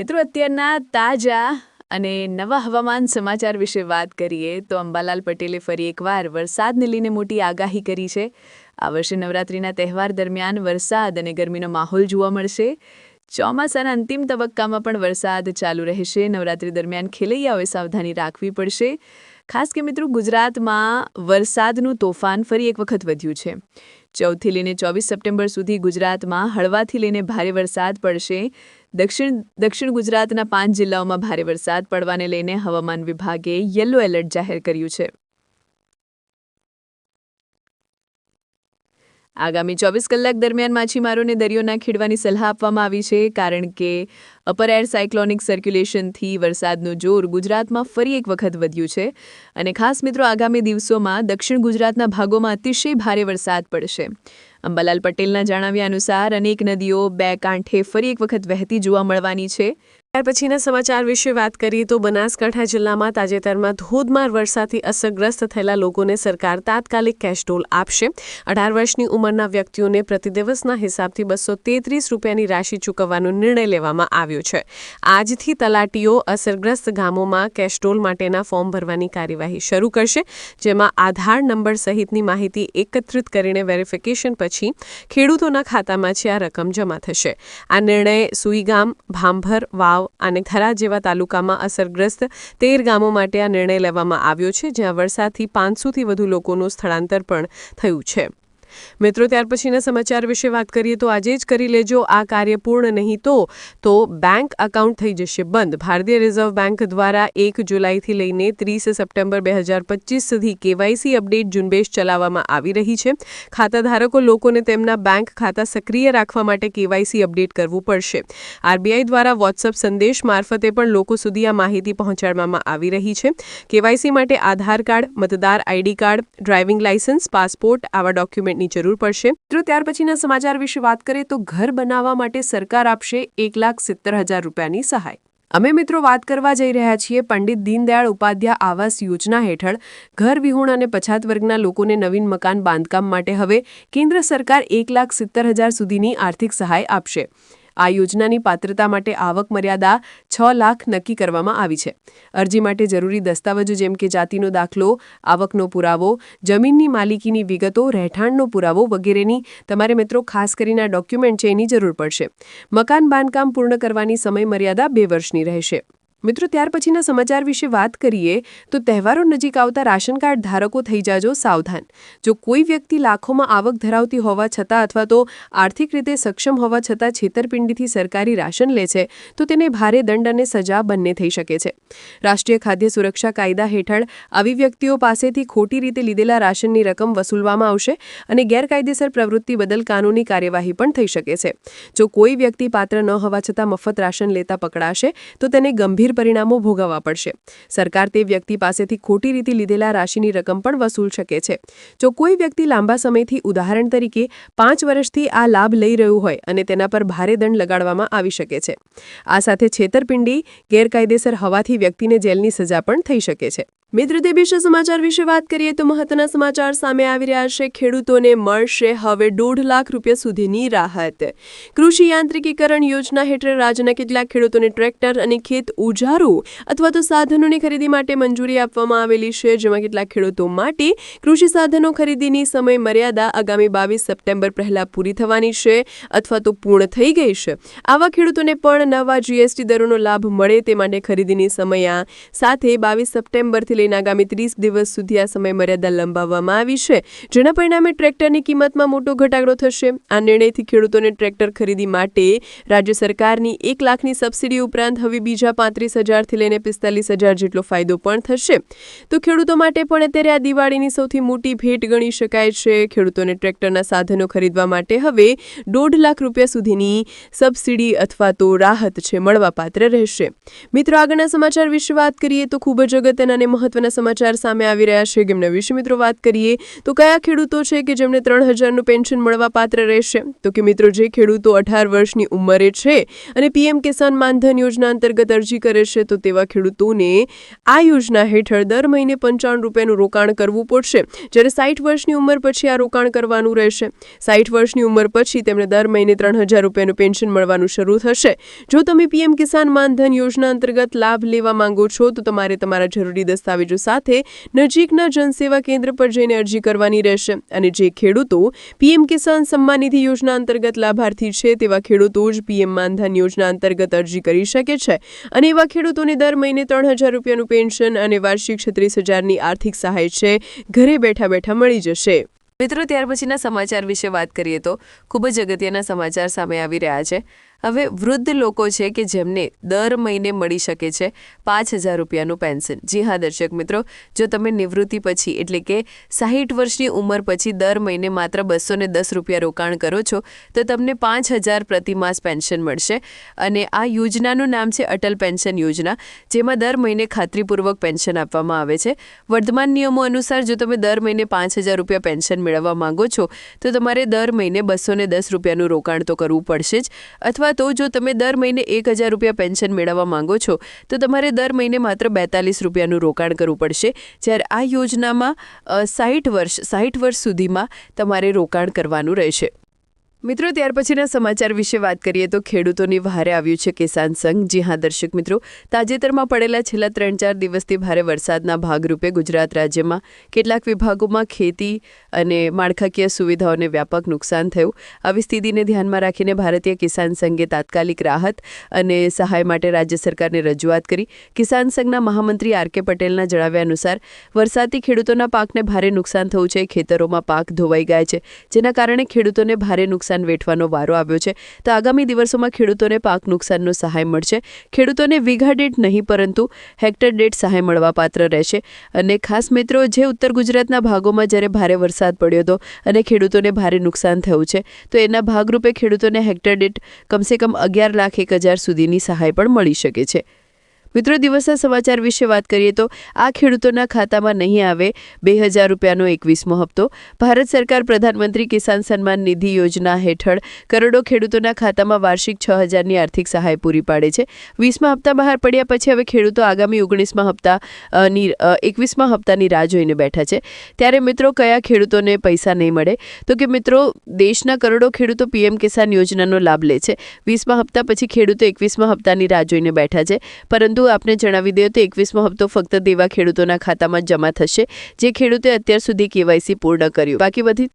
મિત્રો, અત્યારના તાજા અને નવા હવામાન સમાચાર વિશે વાત કરીએ તો અંબાલાલ પટેલે ફરી એકવાર વરસાદને લઈને મોટી આગાહી કરી છે. આ વર્ષે નવરાત્રિના તહેવાર દરમિયાન વરસાદ અને ગરમીનો માહોલ જોવા મળશે. ચોમાસાના અંતિમ તબક્કામાં પણ વરસાદ ચાલુ રહેશે. નવરાત્રિ દરમિયાન ખેલૈયાઓએ સાવધાની રાખવી પડશે. ખાસ કે મિત્રો, ગુજરાતમાં વરસાદનું તોફાન ફરી એક વખત વધ્યું છે. ચૌદથી લઈને ચોવીસ સપ્ટેમ્બર સુધી ગુજરાતમાં હળવાથી લઈને ભારે વરસાદ પડશે. દક્ષિણ દક્ષિણ ગુજરાતના પાંચ જિલ્લાઓમાં ભારે વરસાદ પડવાને લઈને હવામાન વિભાગે યલો એલર્ટ જાહેર કર્યું છે. આગામી ચોવીસ કલાક દરમિયાન માછીમારોને દરિયો ના ખેડવાની સલાહ આપવામાં આવી છે, કારણ કે અપર એર સાયક્લોનિક સર્ક્યુલેશનથી વરસાદનું જોર ગુજરાતમાં ફરી એક વખત વધ્યું છે અને ખાસ મિત્રો આગામી દિવસોમાં દક્ષિણ ગુજરાતના ભાગોમાં અતિશય ભારે વરસાદ પડશે. અંબાલાલ પટેલના જણાવ્યા અનુસાર, અનેક નદીઓ બે કાંઠે ફરી એક વખત વહેતી જોવા મળવાની છે. ત્યાર પછીના સમાચાર વિશે વાત કરીએ તો બનાસકાંઠા જિલ્લામાં તાજેતરમાં ધોધમાર વરસાદથી અસરગ્રસ્ત થયેલા લોકોને સરકાર તાત્કાલિક કેશડોલ આપશે. અઢાર વર્ષની ઉંમરના વ્યક્તિઓને પ્રતિદિવસના હિસાબથી બસો તેત્રીસ રૂપિયાની રાશિ ચૂકવવાનો નિર્ણય લેવામાં આવ્યો છે. આજથી તલાટીઓ અસરગ્રસ્ત ગામોમાં કેશડોલ માટેના ફોર્મ ભરવાની કાર્યવાહી શરૂ કરશે, જેમાં આધાર નંબર સહિતની માહિતી એકત્રિત કરીને વેરિફિકેશન પછી ખેડૂતોના ખાતામાં છે આ રકમ જમા થશે. આ નિર્ણય સુઈગામ ભાંભર, વાવ અને થરા જેવા તાલુકામાં અસરગ્રસ્ત તેર ગામો માટે આ નિર્ણય લેવામાં આવ્યો છે, જ્યાં વરસાદથી પાંચસોથી વધુ લોકોનું સ્થળાંતર પણ થયું છે. મિત્રો, ત્યાર પછીના સમાચાર વિશે વાત કરીએ તો આજે જ કરી લેજો આ કાર્ય પૂર્ણ નહીં તો તો બેંક એકાઉન્ટ થઈ જશે બંધ. ભારતીય રિઝર્વ બેંક દ્વારા એક જુલાઈથી લઈને ત્રીસ સપ્ટેમ્બર બે હજાર પચીસ સુધી કેવાયસી અપડેટ ઝુંબેશ ચલાવવામાં આવી રહી છે. ખાતાધારકો લોકોને તેમના બેંક ખાતા સક્રિય રાખવા માટે કેવાયસી અપડેટ કરવું પડશે. આરબીઆઈ દ્વારા વોટ્સઅપ સંદેશ મારફતે પણ લોકો સુધી આ માહિતી પહોંચાડવામાં આવી રહી છે. કેવાયસી માટે આધાર કાર્ડ, મતદાર ID card, driving licence passport, આવા ડોક્યુમેન્ટની જરૂર પડશે. મિત્રો ત્યાર પછીના સમાચાર વિશે વાત કરીએ તો ઘર બનાવવા માટે સરકાર આપશે એક લાખ સિત્તેર હજાર રૂપિયાની સહાય. અમે મિત્રો વાત કરવા જઈ રહ્યા છીએ પંડિત દીનદયાળ ઉપાધ્યાય આવાસ યોજના હેઠળ. ઘર વિહોણ અને પછાત વર્ગના લોકોને નવીન મકાન બાંધકામ માટે હવે કેન્દ્ર સરકાર એક લાખ સિત્તેર હજાર સુધીની આર્થિક સહાય આપશે. આ યોજનાની પાત્રતા માટે આવક મર્યાદા છ લાખ નક્કી કરવામાં આવી છે. અરજી માટે જરૂરી દસ્તાવેજો જેમ કે જાતિનો દાખલો, આવકનો પુરાવો, જમીનની માલિકીની વિગતો, રહેઠાણનો પુરાવો વગેરેની તમારે મિત્રો ખાસ કરીને ડોક્યુમેન્ટ છે એની જરૂર પડશે. મકાન બાંધકામ પૂર્ણ કરવાની સમય મર્યાદા બે વર્ષની રહેશે. મિત્રો, ત્યાર પછીના સમાચાર વિશે વાત કરીએ તો તહેવારો નજીક આવતા રાશન કાર્ડ ધારકો થઈ જાજો સાવધાન. જો કોઈ વ્યક્તિ લાખોમાં આવક ધરાવતી હોવા છતાં અથવા તો આર્થિક રીતે સક્ષમ હોવા છતાં છેતરપિંડીથી સરકારી રાશન લે છે, તો તેને ભારે દંડ અને સજા બંને થઈ શકે છે. રાષ્ટ્રીય ખાદ્ય સુરક્ષા કાયદા હેઠળ આવી વ્યક્તિઓ પાસેથી ખોટી રીતે લીધેલા રાશનની રકમ વસૂલવામાં આવશે અને ગેરકાયદેસર પ્રવૃત્તિ બદલ કાનૂની કાર્યવાહી પણ થઈ શકે છે. જો કોઈ વ્યક્તિ પાત્ર ન હોવા છતાં મફત રાશન લેતા પકડાશે, તો તેને ગંભીર ગંભીર પરિણામો ભોગવવા પડશે. સરકાર તે વ્યક્તિ પાસેથી ખોટી રીતે લીધેલા રાશિની રકમ પણ વસૂલ શકે છે. જો કોઈ વ્યક્તિ લાંબા સમયથી ઉદાહરણ તરીકે પાંચ વર્ષથી આ લાભ લઈ રહ્યું હોય અને તેના પર ભારે દંડ લગાડવામાં આવી શકે છે. આ સાથે છેતરપિંડી ગેરકાયદેસર હવાથી વ્યક્તિને જેલની સજા પણ થઈ શકે છે. મિત્ર દેબીશ સમાચાર વિશે વાત કરીએ તો મહત્વના સમાચાર સામે આવી રહ્યા છે. ખેડૂતોને મળશે હવે દોઢ લાખ રૂપિયા સુધીની રાહત. કૃષિ યાંત્રિકીકરણ યોજના હેઠળ રાજ્યના કેટલાક ખેડૂતોને ટ્રેક્ટર અને ખેત ઉજારો અથવા તો સાધનોની ખરીદી માટે મંજૂરી આપવામાં આવેલી છે. જેમાં કેટલાક ખેડૂતો માટે કૃષિ સાધનો ખરીદીની સમય મર્યાદા આગામી બાવીસ સપ્ટેમ્બર પહેલા પૂરી થવાની છે અથવા તો પૂર્ણ થઈ ગઈ છે. આવા ખેડૂતોને પણ નવા જીએસટી દરોનો લાભ મળે તે માટે ખરીદીની સમયા સાથે બાવીસ સપ્ટેમ્બરથી લઈને આગામી ત્રીસ દિવસ સુધી આ સમયમર્યાદા લંબાવવામાં આવી છે, જેના પરિણામે ટ્રેક્ટરની કિંમતમાં મોટો ઘટાડો થશે. આ નિર્ણયથી ખેડૂતોને ટ્રેક્ટર ખરીદી માટે રાજ્ય સરકારની એક લાખની સબસિડી ઉપરાંત હવે બીજા પાંત્રીસ હજારથી લઈને પિસ્તાલીસ હજાર જેટલો ફાયદો પણ થશે. તો ખેડૂતો માટે પણ અત્યારે આ દિવાળીની સૌથી મોટી ભેટ ગણી શકાય છે. ખેડૂતોને ટ્રેક્ટરના સાધનો ખરીદવા માટે હવે દોઢ લાખ રૂપિયા સુધીની સબસિડી અથવા તો રાહત છે, મળવાપાત્ર રહેશે. મિત્રો, આગળના સમાચાર વિશે વાત કરીએ તો ખૂબ જ અગત્યના અને મહત્વ મહત્વના સમાચાર સામે આવી રહ્યા છે. જેમના વિશે મિત્રો વાત કરીએ તો કયા ખેડૂતો છે કે જેમને ત્રણ હજારનું પેન્શન મળવા પાત્ર રહેશે? તો કે મિત્રો જે ખેડૂતો અઢાર વર્ષની ઉંમરે છે અને પીએમ કિસાન માનધન યોજના અંતર્ગત અરજી કરે છે, તો તેવા ખેડૂતોને આ યોજના હેઠળ દર મહિને પંચાવન રૂપિયાનું રોકાણ કરવું પડશે. જ્યારે સાઠ વર્ષની ઉંમર પછી આ રોકાણ કરવાનું રહેશે. સાઠ વર્ષની ઉંમર પછી તેમને દર મહિને ત્રણ હજાર રૂપિયાનું પેન્શન મળવાનું શરૂ થશે. જો તમે પીએમ કિસાન માનધન યોજના અંતર્ગત લાભ લેવા માંગો છો, તો તમારે તમારા જરૂરી દસ્તાવેજો સાથે નજીકના જનસેવા કેન્દ્ર પર જઈને અરજી કરવાની રહેશે. અને જે ખેડૂતો પીએમ કિસાન સન્માન નિધિ યોજના અંતર્ગત લાભાર્થી છે, તેવા ખેડૂતો જ પીએમ માનધન યોજના અંતર્ગત અરજી કરી શકે છે. અને એવા ખેડૂતોને દર મહિને ત્રણ હજાર રૂપિયાનું પેન્શન અને વાર્ષિક છત્રીસ હજારની આર્થિક સહાય છે, ઘરે બેઠા બેઠા મળી જશે. મિત્રો, ત્યાર પછીના સમાચાર વિશે વાત કરીએ તો ખૂબ જ અગત્યના સમાચાર સામે આવી રહ્યા છે. હવે વૃદ્ધ લોકો છે કે જેમને દર મહિને મળી શકે છે પાંચ હજાર રૂપિયાનું પેન્શન. જી હા, દર્શક મિત્રો, જો તમે નિવૃત્તિ પછી, એટલે કે સાહીઠ વર્ષની ઉંમર પછી દર મહિને માત્ર બસો દસ રૂપિયા રોકાણ કરો છો, તો તમને પાંચ હજાર પ્રતિમાસ પેન્શન મળશે. અને આ યોજનાનું નામ છે અટલ પેન્શન યોજના, જેમાં દર મહિને ખાતરીપૂર્વક પેન્શન આપવામાં આવે છે. વર્તમાન નિયમો અનુસાર, જો તમે દર મહિને પાંચ હજાર રૂપિયા પેન્શન મેળવવા માંગો છો, તો તમારે દર મહિને બસો દસ રૂપિયાનું રોકાણ તો કરવું પડશે જ. અથવા તો જો તમે દર મહિને એક હજાર રૂપિયા પેન્શન મેળવવા માંગો છો, તો તમારે દર મહિને માત્ર બેતાલીસ રૂપિયાનું રોકાણ કરવું પડશે. જ્યારે આ યોજનામાં સાહીઠ વર્ષ સાહીઠ વર્ષ સુધીમાં તમારે રોકાણ કરવાનું રહેશે. મિત્રો, ત્યાર પછીના સમાચાર વિશે વાત કરીએ તો ખેડૂતોની વહારે આવ્યું છે કિસાન સંઘ. જી હા, દર્શક મિત્રો, તાજેતરમાં પડેલા છેલ્લા ત્રણ ચાર દિવસથી ભારે વરસાદના ભાગરૂપે ગુજરાત રાજ્યમાં કેટલાક વિભાગોમાં ખેતી અને માળખાકીય સુવિધાઓને વ્યાપક નુકસાન થયું. આવી સ્થિતિને ધ્યાનમાં રાખીને ભારતીય કિસાન સંઘે તાત્કાલિક રાહત અને સહાય માટે રાજ્ય સરકારને રજૂઆત કરી. કિસાન સંઘના મહામંત્રી આર કે પટેલના જણાવ્યા અનુસાર, વરસાદથી ખેડૂતોના પાકને ભારે નુકસાન થયું છે. ખેતરોમાં પાક ધોવાઈ ગયા છે, જેના કારણે ખેડૂતોને ભારે નુકસાન વેઠવાનો વારો આવ્યો છે. તો આગામી દિવસોમાં ખેડૂતોને પાક નુકસાનનો સહાય મળશે. ખેડૂતોને વીઘા દીઠ નહીં, પરંતુ હેક્ટર દીઠ સહાય મળવાપાત્ર રહેશે. અને ખાસ મિત્રો, જે ઉત્તર ગુજરાતના ભાગોમાં જ્યારે ભારે વરસાદ પડ્યો હતો અને ખેડૂતોને ભારે નુકસાન થયું છે, તો એના ભાગરૂપે ખેડૂતોને હેક્ટર દીઠ કમસે કમ અગિયાર લાખ એક હજાર સુધીની સહાય પણ મળી શકે છે. મિત્રો, દિવસના સમાચાર વિશે વાત કરીએ તો આ ખેડૂતોના ખાતામાં નહીં આવે બે હજાર રૂપિયાનો એકવીસમો હપ્તો. ભારત સરકાર પ્રધાનમંત્રી કિસાન સન્માન નિધિ યોજના હેઠળ કરોડો ખેડૂતોના ખાતામાં વાર્ષિક છ હજારની આર્થિક સહાય પૂરી પાડે છે. વીસમા હપ્તા બહાર પડ્યા પછી હવે ખેડૂતો આગામી ઓગણીસમા હપ્તા ની એકવીસમા હપ્તાની રાહ જોઈને બેઠા છે. ત્યારે મિત્રો, કયા ખેડૂતોને પૈસા નહીં મળે? તો કે મિત્રો, દેશના કરોડો ખેડૂતો પીએમ કિસાન યોજનાનો લાભ લે છે. વીસમા હપ્તા પછી ખેડૂતો એકવીસમા હપ્તાની રાહ જોઈને બેઠા છે. પરંતુ આપને જણાવી દઈએ તો એકવીસમો હપ્તો ફક્ત તેવા ખેડૂતોના ખાતામાં જમા થશે. જે ખેડૂતે અત્યાર સુધી કેવાયસી પૂર્ણ કર્યું. બાકી બધી